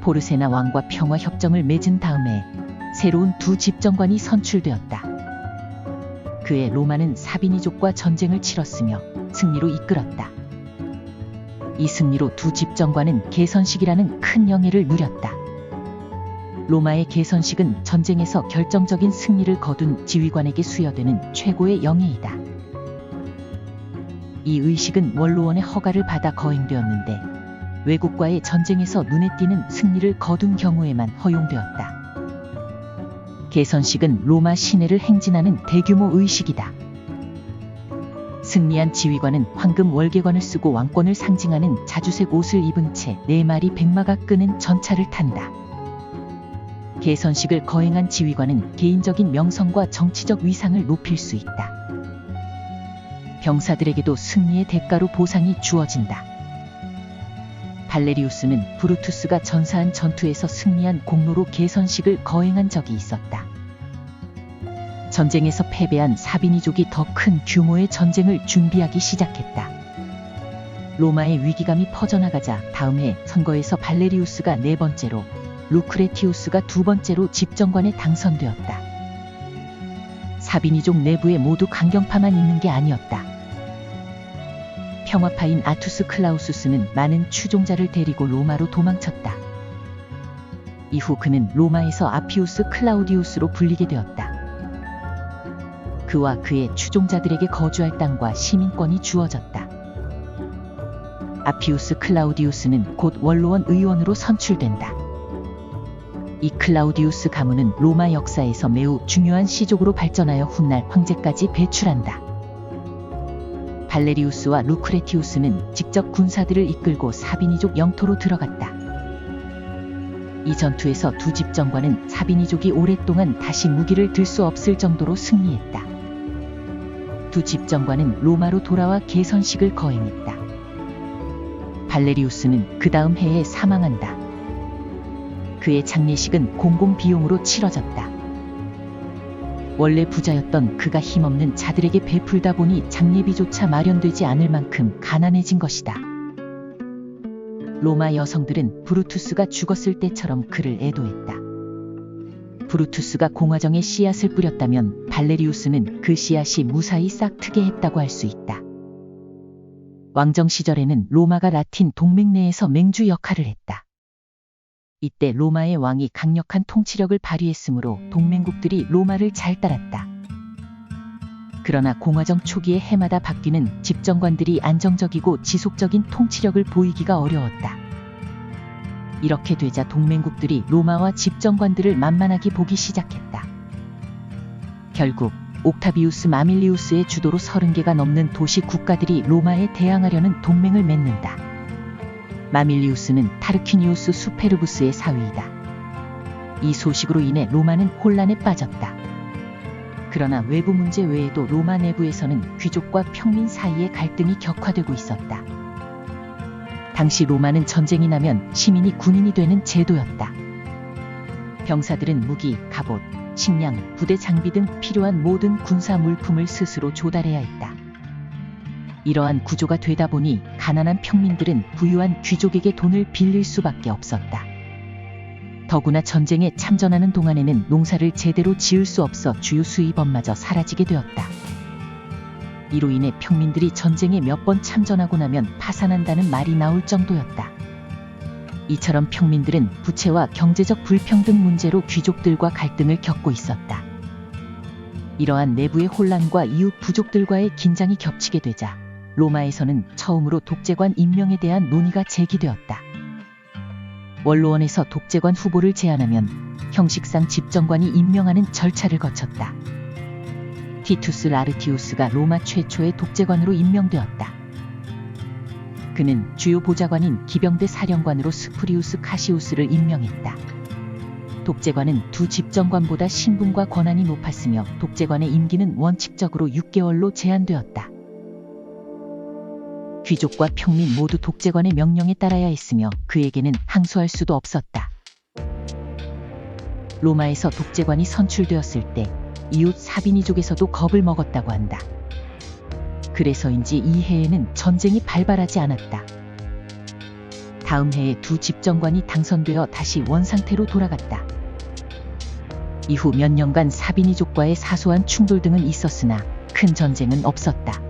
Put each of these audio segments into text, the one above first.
포르세나 왕과 평화 협정을 맺은 다음에 새로운 두 집정관이 선출되었다. 그해 로마는 사비니족과 전쟁을 치렀으며 승리로 이끌었다. 이 승리로 두 집정관은 개선식이라는 큰 영예를 누렸다. 로마의 개선식은 전쟁에서 결정적인 승리를 거둔 지휘관에게 수여되는 최고의 영예이다. 이 의식은 원로원의 허가를 받아 거행되었는데 외국과의 전쟁에서 눈에 띄는 승리를 거둔 경우에만 허용되었다. 개선식은 로마 시내를 행진하는 대규모 의식이다. 승리한 지휘관은 황금 월계관을 쓰고 왕권을 상징하는 자주색 옷을 입은 채 네 마리 백마가 끄는 전차를 탄다. 개선식을 거행한 지휘관은 개인적인 명성과 정치적 위상을 높일 수 있다. 병사들에게도 승리의 대가로 보상이 주어진다. 발레리우스는 브루투스가 전사한 전투에서 승리한 공로로 개선식을 거행한 적이 있었다. 전쟁에서 패배한 사비니족이 더 큰 규모의 전쟁을 준비하기 시작했다. 로마의 위기감이 퍼져나가자 다음 해 선거에서 발레리우스가 네 번째로 루크레티우스가 두 번째로 집정관에 당선되었다. 사비니족 내부에 모두 강경파만 있는 게 아니었다. 평화파인 아투스 클라우수스는 많은 추종자를 데리고 로마로 도망쳤다. 이후 그는 로마에서 아피우스 클라우디우스로 불리게 되었다. 그와 그의 추종자들에게 거주할 땅과 시민권이 주어졌다. 아피우스 클라우디우스는 곧 원로원 의원으로 선출된다. 이 클라우디우스 가문은 로마 역사에서 매우 중요한 시족으로 발전하여 훗날 황제까지 배출한다. 발레리우스와 루크레티우스는 직접 군사들을 이끌고 사비니족 영토로 들어갔다. 이 전투에서 두 집정관은 사비니족이 오랫동안 다시 무기를 들 수 없을 정도로 승리했다. 두 집정관은 로마로 돌아와 개선식을 거행했다. 발레리우스는 그 다음 해에 사망한다. 그의 장례식은 공공 비용으로 치러졌다. 원래 부자였던 그가 힘없는 자들에게 베풀다 보니 장례비조차 마련되지 않을 만큼 가난해진 것이다. 로마 여성들은 브루투스가 죽었을 때처럼 그를 애도했다. 브루투스가 공화정에 씨앗을 뿌렸다면 발레리우스는 그 씨앗이 무사히 싹트게 했다고 할 수 있다. 왕정 시절에는 로마가 라틴 동맹 내에서 맹주 역할을 했다. 이때 로마의 왕이 강력한 통치력을 발휘했으므로 동맹국들이 로마를 잘 따랐다. 그러나 공화정 초기에 해마다 바뀌는 집정관들이 안정적이고 지속적인 통치력을 보이기가 어려웠다. 이렇게 되자 동맹국들이 로마와 집정관들을 만만하게 보기 시작했다. 결국 옥타비우스 마밀리우스의 주도로 30개가 넘는 도시 국가들이 로마에 대항하려는 동맹을 맺는다. 마밀리우스는 타르퀴니우스 수페르부스의 사위이다. 이 소식으로 인해 로마는 혼란에 빠졌다. 그러나 외부 문제 외에도 로마 내부에서는 귀족과 평민 사이의 갈등이 격화되고 있었다. 당시 로마는 전쟁이 나면 시민이 군인이 되는 제도였다. 병사들은 무기, 갑옷, 식량, 부대 장비 등 필요한 모든 군사 물품을 스스로 조달해야 했다. 이러한 구조가 되다 보니 가난한 평민들은 부유한 귀족에게 돈을 빌릴 수밖에 없었다. 더구나 전쟁에 참전하는 동안에는 농사를 제대로 지을 수 없어 주요 수입원마저 사라지게 되었다. 이로 인해 평민들이 전쟁에 몇 번 참전하고 나면 파산한다는 말이 나올 정도였다. 이처럼 평민들은 부채와 경제적 불평등 문제로 귀족들과 갈등을 겪고 있었다. 이러한 내부의 혼란과 이웃 부족들과의 긴장이 겹치게 되자 로마에서는 처음으로 독재관 임명에 대한 논의가 제기되었다. 원로원에서 독재관 후보를 제안하면 형식상 집정관이 임명하는 절차를 거쳤다. 티투스 라르티우스가 로마 최초의 독재관으로 임명되었다. 그는 주요 보좌관인 기병대 사령관으로 스프리우스 카시우스를 임명했다. 독재관은 두 집정관보다 신분과 권한이 높았으며 독재관의 임기는 원칙적으로 6개월로 제한되었다. 귀족과 평민 모두 독재관의 명령에 따라야 했으며 그에게는 항소할 수도 없었다. 로마에서 독재관이 선출되었을 때 이웃 사비니족에서도 겁을 먹었다고 한다. 그래서인지 이 해에는 전쟁이 발발하지 않았다. 다음 해에 두 집정관이 당선되어 다시 원상태로 돌아갔다. 이후 몇 년간 사비니족과의 사소한 충돌 등은 있었으나 큰 전쟁은 없었다.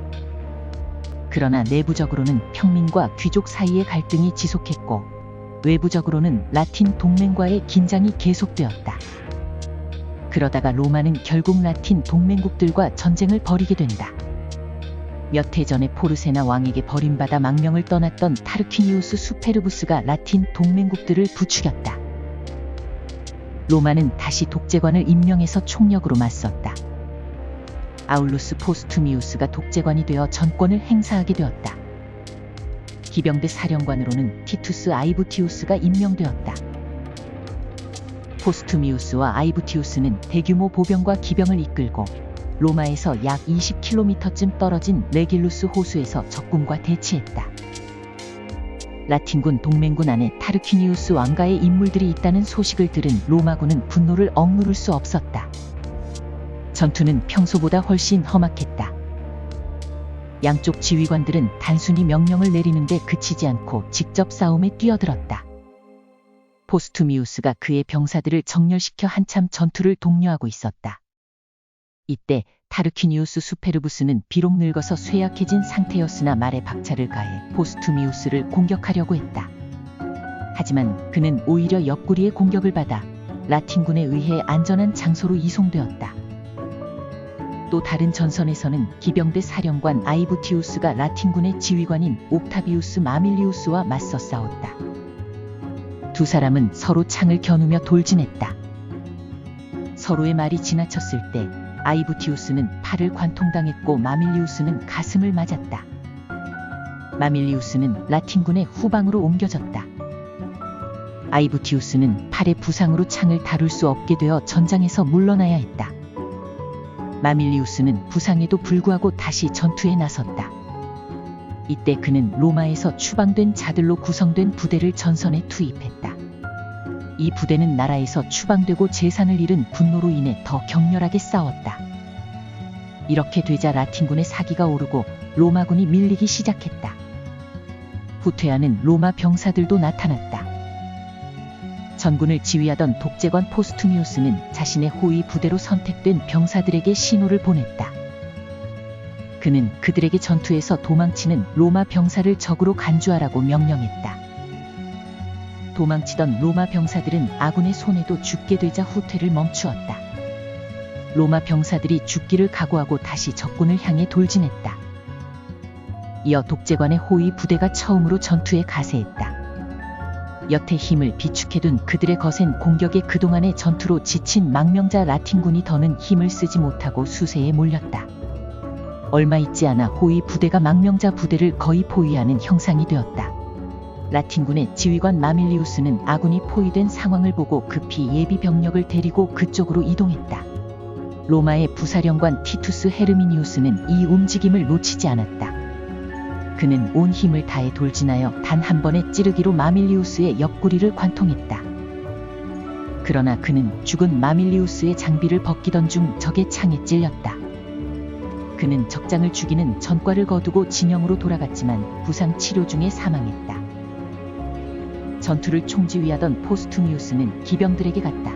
그러나 내부적으로는 평민과 귀족 사이의 갈등이 지속했고 외부적으로는 라틴 동맹과의 긴장이 계속되었다. 그러다가 로마는 결국 라틴 동맹국들과 전쟁을 벌이게 된다. 몇 해 전에 포르세나 왕에게 버림받아 망명을 떠났던 타르퀴니우스 수페르부스가 라틴 동맹국들을 부추겼다. 로마는 다시 독재관을 임명해서 총력으로 맞섰다. 아울루스 포스투미우스가 독재관이 되어 전권을 행사하게 되었다. 기병대 사령관으로는 티투스 아이부티우스가 임명되었다. 포스투미우스와 아이부티우스는 대규모 보병과 기병을 이끌고 로마에서 약 20km쯤 떨어진 레길루스 호수에서 적군과 대치했다. 라틴군 동맹군 안에 타르퀴니우스 왕가의 인물들이 있다는 소식을 들은 로마군은 분노를 억누를 수 없었다. 전투는 평소보다 훨씬 험악했다. 양쪽 지휘관들은 단순히 명령을 내리는데 그치지 않고 직접 싸움에 뛰어들었다. 포스투미우스가 그의 병사들을 정렬시켜 한참 전투를 독려하고 있었다. 이때 타르퀴니우스 수페르부스는 비록 늙어서 쇠약해진 상태였으나 말에 박차를 가해 포스투미우스를 공격하려고 했다. 하지만 그는 오히려 옆구리에 공격을 받아 라틴군에 의해 안전한 장소로 이송되었다. 또 다른 전선에서는 기병대 사령관 아이부티우스가 라틴군의 지휘관인 옥타비우스 마밀리우스와 맞서 싸웠다. 두 사람은 서로 창을 겨누며 돌진했다. 서로의 말이 지나쳤을 때 아이부티우스는 팔을 관통당했고 마밀리우스는 가슴을 맞았다. 마밀리우스는 라틴군의 후방으로 옮겨졌다. 아이부티우스는 팔의 부상으로 창을 다룰 수 없게 되어 전장에서 물러나야 했다. 마밀리우스는 부상에도 불구하고 다시 전투에 나섰다. 이때 그는 로마에서 추방된 자들로 구성된 부대를 전선에 투입했다. 이 부대는 나라에서 추방되고 재산을 잃은 분노로 인해 더 격렬하게 싸웠다. 이렇게 되자 라틴군의 사기가 오르고 로마군이 밀리기 시작했다. 후퇴하는 로마 병사들도 나타났다. 전군을 지휘하던 독재관 포스투미우스는 자신의 호위 부대로 선택된 병사들에게 신호를 보냈다. 그는 그들에게 전투에서 도망치는 로마 병사를 적으로 간주하라고 명령했다. 도망치던 로마 병사들은 아군의 손에도 죽게 되자 후퇴를 멈추었다. 로마 병사들이 죽기를 각오하고 다시 적군을 향해 돌진했다. 이어 독재관의 호위 부대가 처음으로 전투에 가세했다. 여태 힘을 비축해둔 그들의 거센 공격에 그동안의 전투로 지친 망명자 라틴군이 더는 힘을 쓰지 못하고 수세에 몰렸다. 얼마 있지 않아 호위 부대가 망명자 부대를 거의 포위하는 형상이 되었다. 라틴군의 지휘관 마밀리우스는 아군이 포위된 상황을 보고 급히 예비 병력을 데리고 그쪽으로 이동했다. 로마의 부사령관 티투스 헤르미니우스는 이 움직임을 놓치지 않았다. 그는 온 힘을 다해 돌진하여 단 한 번의 찌르기로 마밀리우스의 옆구리를 관통했다. 그러나 그는 죽은 마밀리우스의 장비를 벗기던 중 적의 창에 찔렸다. 그는 적장을 죽이는 전과를 거두고 진영으로 돌아갔지만 부상 치료 중에 사망했다. 전투를 총지휘하던 포스투미우스는 기병들에게 갔다.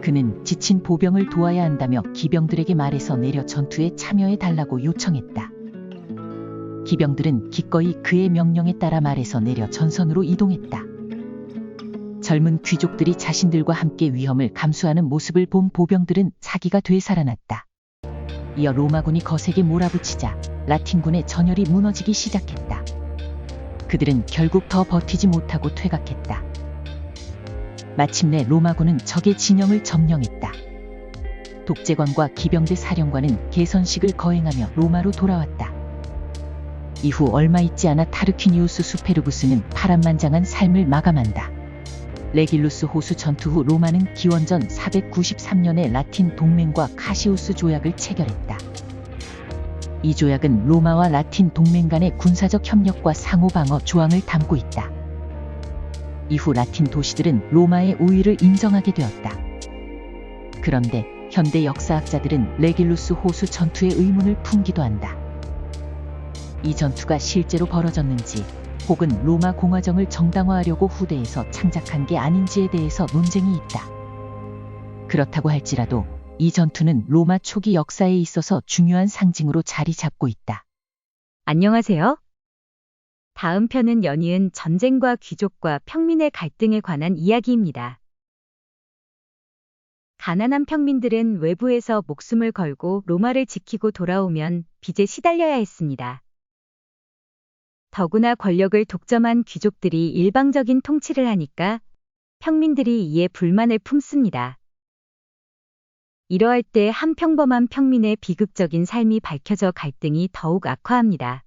그는 지친 보병을 도와야 한다며 기병들에게 말해서 내려 전투에 참여해 달라고 요청했다. 기병들은 기꺼이 그의 명령에 따라 말해서 내려 전선으로 이동했다. 젊은 귀족들이 자신들과 함께 위험을 감수하는 모습을 본 보병들은 사기가 되살아났다. 이어 로마군이 거세게 몰아붙이자 라틴군의 전열이 무너지기 시작했다. 그들은 결국 더 버티지 못하고 퇴각했다. 마침내 로마군은 적의 진영을 점령했다. 독재관과 기병대 사령관은 개선식을 거행하며 로마로 돌아왔다. 이후 얼마 있지 않아 타르퀴니우스 수페르부스는 파란만장한 삶을 마감한다. 레길루스 호수 전투 후 로마는 기원전 493년에 라틴 동맹과 카시우스 조약을 체결했다. 이 조약은 로마와 라틴 동맹 간의 군사적 협력과 상호 방어 조항을 담고 있다. 이후 라틴 도시들은 로마의 우위를 인정하게 되었다. 그런데 현대 역사학자들은 레길루스 호수 전투의 의문을 품기도 한다. 이 전투가 실제로 벌어졌는지 혹은 로마 공화정을 정당화하려고 후대에서 창작한 게 아닌지에 대해서 논쟁이 있다. 그렇다고 할지라도 이 전투는 로마 초기 역사에 있어서 중요한 상징으로 자리 잡고 있다. 안녕하세요. 다음 편은 연이은 전쟁과 귀족과 평민의 갈등에 관한 이야기입니다. 가난한 평민들은 외부에서 목숨을 걸고 로마를 지키고 돌아오면 빚에 시달려야 했습니다. 더구나 권력을 독점한 귀족들이 일방적인 통치를 하니까 평민들이 이에 불만을 품습니다. 이러할 때 한 평범한 평민의 비극적인 삶이 밝혀져 갈등이 더욱 악화합니다.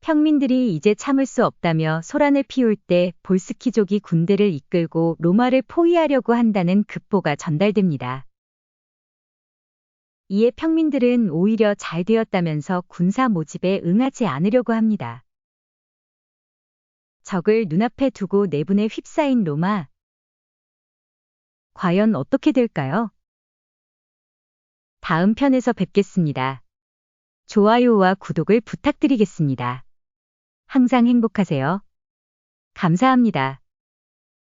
평민들이 이제 참을 수 없다며 소란을 피울 때 볼스키족이 군대를 이끌고 로마를 포위하려고 한다는 급보가 전달됩니다. 이에 평민들은 오히려 잘 되었다면서 군사 모집에 응하지 않으려고 합니다. 적을 눈앞에 두고 내분에 휩싸인 로마. 과연 어떻게 될까요? 다음 편에서 뵙겠습니다. 좋아요와 구독을 부탁드리겠습니다. 항상 행복하세요. 감사합니다.